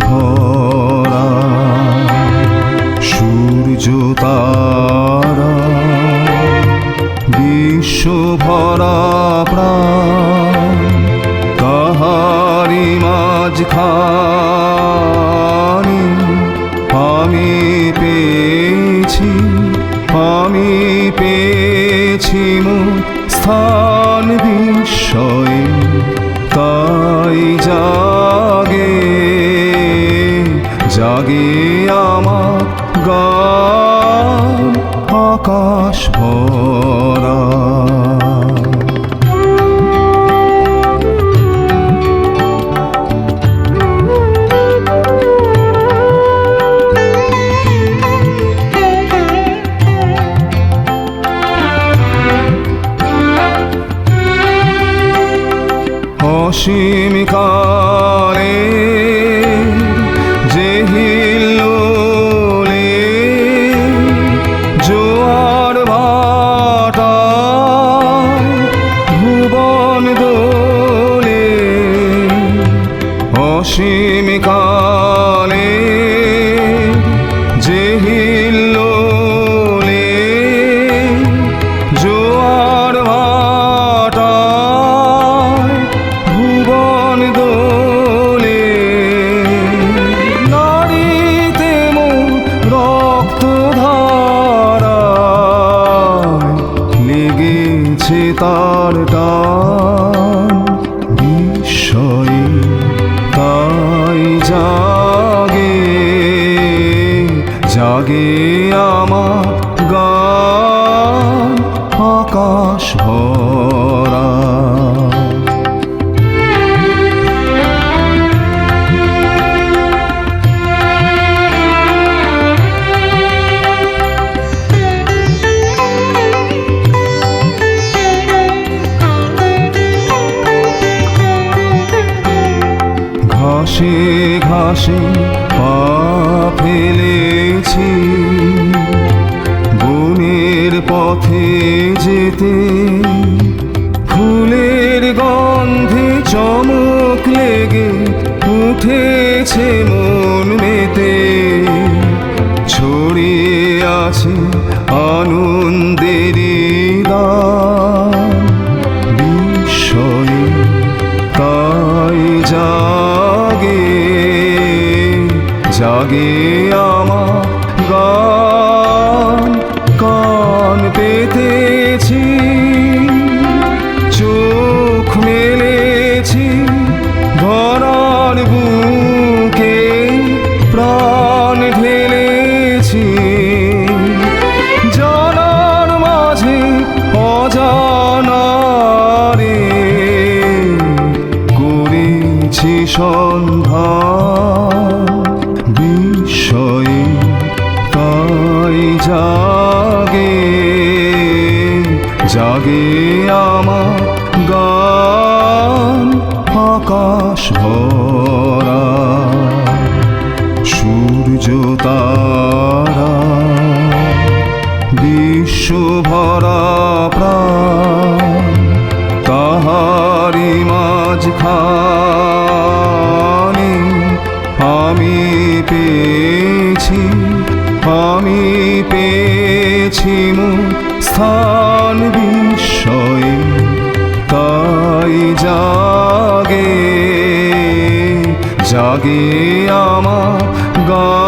ভরা সূর্য তারা বিশ্ব ভরা প্রাণ তাহারি মাঝখানি আমি পেয়েছি আমি পেয়েছি মুখ স্থান বিষয়ে তাই যা আকাশ ভরা। অসীম অসীম জাগে আমার গান আকাশ ভরা। ঘাসে ঘাসে পা ফেলেছি বনের পথে যেতে ফুলের গন্ধে চমক লেগে উঠেছে মন মেতে। ছড়িয়ে আছে আনন্দের আমার গান কান পেতেছি, চোখ মেলেছি ধরার বুকে প্রাণ ঢেলেছি। জানার মাঝে অজানারে করেছি সন্ধান জাগে জাগে আমার গান আকাশ ভরা, সূর্য তারা, বিশ্ব ভরা প্রাণ তাহারি মাঝখানে আমি পেয়েছি আমি পেয়েছি স্থান বিস্ময়ে তাই জাগে জাগে আমার গা